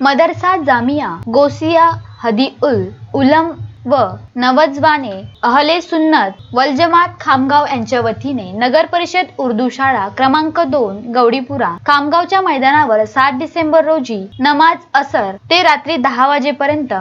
मदरसा जामिया गोसिया हदी उल उलम व नवजवाने अहले सुन्नत वलजमात खामगाव यांच्या वतीने नगर परिषद उर्दू शाळा क्रमांक दोन गौडीपुरा खामगावच्या मैदानावर सात डिसेंबर रोजी नमाज असर ते रात्री दहा वाजेपर्यंत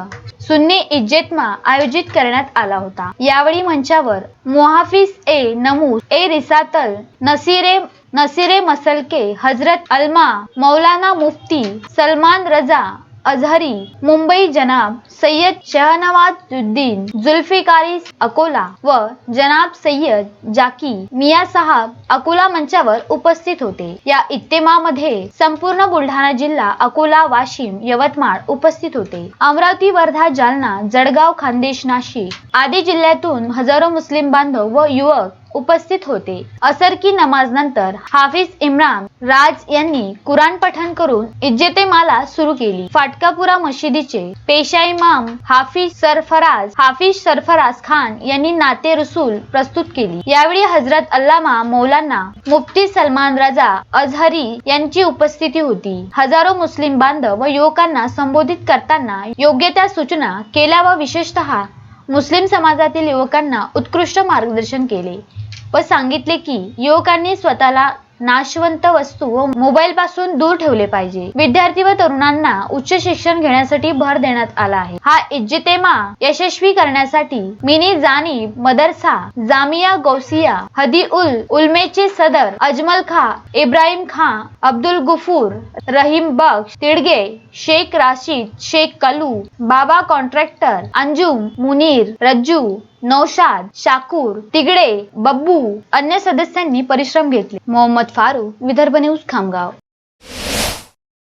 सुन्नी इज्जेतमा आयोजित करण्यात आला होता. यावेळी मंचावर मुहाफिज ए नमूस ए रिसातल नसीरे नसीरे मसलके हजरत अल्मा मौलाना मुफ्ती सलमान रजा अझहरी मुंबई जनाब सय्यद शहनवाजुद्दीन जुल्फिकारी अकोला व जनाब सय्यद जाकी मिया साहब अकोला मंचावर उपस्थित होते. या इत्तेमामध्ये संपूर्ण बुलढाणा जिल्हा अकोला वाशिम यवतमाळ उपस्थित होते. अमरावती वर्धा जालना जळगाव खानदेश नाशिक आदी जिल्ह्यातून हजारो मुस्लिम बांधव व युवक उपस्थित होते. असर की नमाज नंतर हाफिज इम्रान राज यांनी कुराण पठण करून इज्जते माला सुरू केली. फाटकापुरा मशिदीचे पेशा इमाम हाफिज सरफराज हाफिज सरफराज खान यांनी नाते रसूल प्रस्तुत केली. यावेळी हजरत अल्लामा मौलाना मुफ्ती सलमान राजा अजहरी यांची उपस्थिती होती. हजारो मुस्लिम बांधव व युवकांना संबोधित करताना योग्य त्या सूचना केल्या व विशेषतः मुस्लिम समाजातील युवकांना उत्कृष्ट मार्गदर्शन केले व सांगितले की युवकांनी स्वतःला नाशवंत वस्तू व मोबाईल पासून दूर ठेवले पाहिजे. विद्यार्थी व तरुणांना उच्च शिक्षण घेण्यासाठी भर देण्यात आला आहे. हा इज्जतेमा यशस्वी करण्यासाठी मिनी जानीब मदरसा जामिया गौसिया हदी उल उलमेचे सदर अजमल खा इब्राहिम खा अब्दुल गुफूर रहीम बख्श तिडगे शेख राशीद शेख कलू बाबा कॉन्ट्रॅक्टर अंजुम मुनीर रज्जू नौशाद शाकूर तिगडे बब्बू अन्य सदस्यांनी परिश्रम घेतले. मोहम्मद फारूक विदर्भ न्यूज खामगाव.